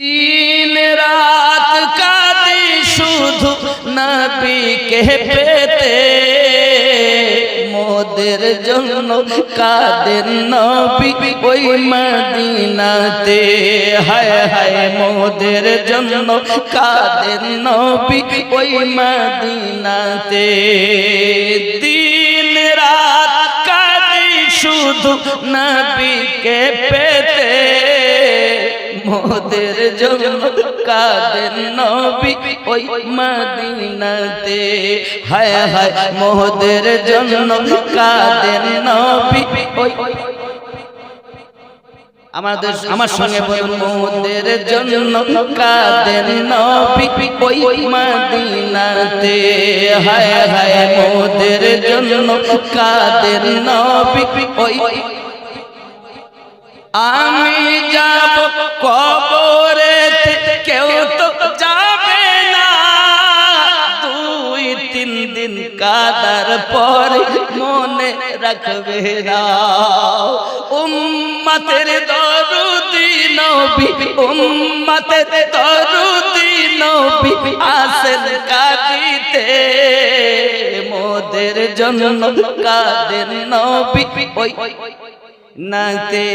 দিন রাত কাঁদি শুধু নবীকে পেতে। মোদের জন্য কাদের নবী ওই মদিনাতে। হায় হায়, মোদের জন্য কাদের নবী ওই মদিনাতে। দিন রাত কাঁদি শুধু নবীকে পেতে। মোদের জন্য কাদের নবী ওই মদিনাতে। হায় হায় মোদের জন্য কাদের নবী ওই আমার সঙ্গে মোদের জন্য কাদের নবী ওই মদিনাতে। হায় হায় মোদের জন্য কাদের নবী ওই আমি মনে রাখবে না উম্মতের দরুদি নবী, উম্মতের দরুদি নবী আসেন কাঁদিতে। মোদের জন্য কাদের নবী? ওই নাতে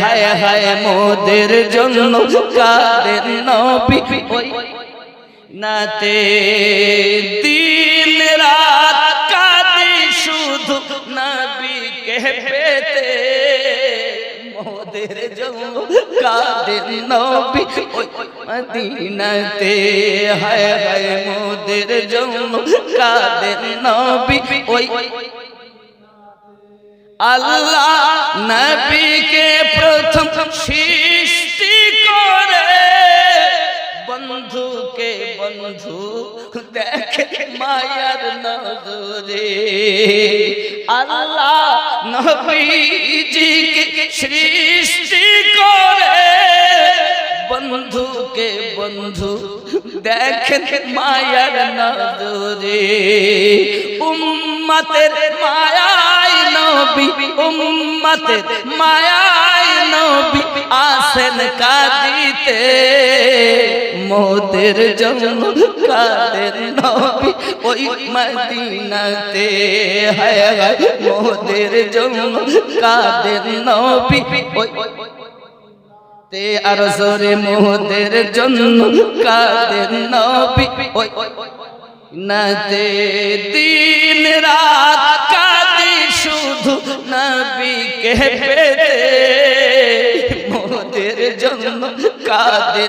হায় হায় মোদের জন্য কাদের নবী? ওই নাতে দিন রাত পেতে মোদের কাদের নবী ওই মদিনাতে। হায় হায় মোদের জন্য কাদের নবী ওই আল্লাহ নবীকে প্রথম সৃষ্টি মায়ার নজরে। আল্লাহ নবীজিকে সৃষ্টি করে। বন্ধুকে বন্ধু, দেখেন মায়ার নজরে। উম্মতের মায়ায় নবী, উম্মতের নবী আসেন কাঁদিতে, মোদের জন্য কাদের নবী ওই মদিনাতে। হায় হায় মোদের জন্য কাদের নবী ওই তে আর সরে মোদের জন্য কাদের নবী ওই নাতে দিন রাত কাদি শুধু নবীকে পেতে। মোদের জন্য কাদের